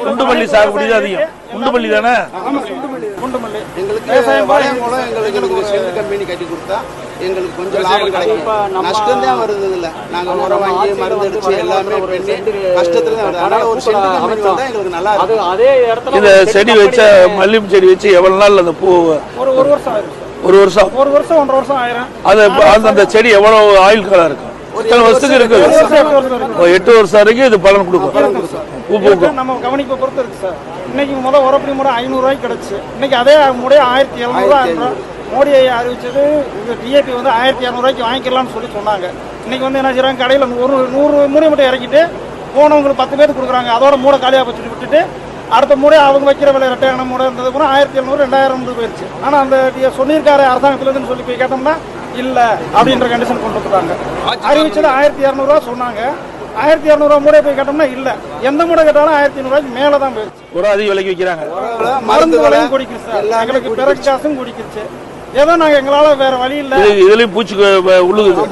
குண்டுமல்லி சாகுபடி தான் அதிகம் குண்டுமல்லி தானே? குண்டுமல்லி. எங்களுக்கு வளையம் மூலம் எங்களுக்கு எங்களுக்கு ஒரு செல் கம்பெனி கட்டி கொடுத்தா எங்களுக்கு கொஞ்சம் லாபம் கிடைக்கும். நஷ்டம் தான் வருது இல்ல நாங்க உரம் வாங்கி மருந்து அடிச்சு எல்லாமே பண்ணி கஷ்டத்துல தான் வருது அதனால ஒரு செல் கம்பெனி வந்தா எங்களுக்கு நல்லா அது இருக்கும். அதே இடத்துல இந்த செடி வச்ச மல்லிகை செடி வச்சு எவ்வளவு நாள் அந்த பூ ஒரு ஒரு வருஷம் ஒரு வருஷம்? ஒரு வருஷம் ஒன்றரை வருஷம் ஆயிரும். அது அந்த அந்த செடி எவ்வளவு ஆயுள் காலம் இருக்கும் இத்தனை வருஷத்துக்கு இருக்குது. எட்டு வருஷம் இருக்கு. ஒரு எட்டு வருஷம் வரைக்கும் இது பலன் கொடுக்கும். நம்ம கவனிப்பை பொறுத்து இருக்கு சார். இன்னைக்கு முத உரப்படி முறை ஐநூறு ரூபாய்க்கு கிடைச்சு. இன்னைக்கு அதே முறை ஆயிரத்தி எழுநூறுவா மோடி அறிவிச்சது டிஏபி வந்து ஆயிரத்தி இரநூறுவாய்க்கு வாங்கிக்கலாம்னு சொல்லி சொன்னாங்க. இன்னைக்கு வந்து என்ன செய்றாங்க கடையில் ஒரு நூறு மூணை மட்டும் இறக்கிட்டு போனவங்களுக்கு பத்து பேருக்கு கொடுக்குறாங்க. அதோட மூடை காலியாக வச்சுட்டு விட்டுட்டு அடுத்த மூடை அவங்க வைக்கிற விலை ரெட்டையான மூடை இருந்தது கூட ஆயிரத்தி எழுநூறு ரெண்டாயிரம் போயிருச்சு. ஆனால் அந்த டி- சொல்லியிருக்காரு அரசாங்கத்துலேருந்து சொல்லி போய் கேட்டோம்னா இல்லை அப்படின்ற கண்டிஷன் கொண்டு வந்துட்டாங்க. அறிவிச்சது ஆயிரத்தி இரநூறுவா சொன்னாங்க. ஆயிரத்தி இரநூறுவா மூடை போய் கேட்டோம்னா இல்லை. எந்த மூடை கேட்டாலும் ஆயிரத்தி ஐநூறுவாய்க்கு மேலே தான் போயிருச்சு ஒரு அதிக விலைக்கு விற்கிறாங்க மருந்து மருந்து விலை விலையும் குடிக்குது சார். எங்களுக்கு பிறகு காசும் குடிக்குச்சு ஏதோ நாங்கள் எங்களால் வேற வழி இல்லை. இது இதுலயும் பூச்சி உள்ளுக்குது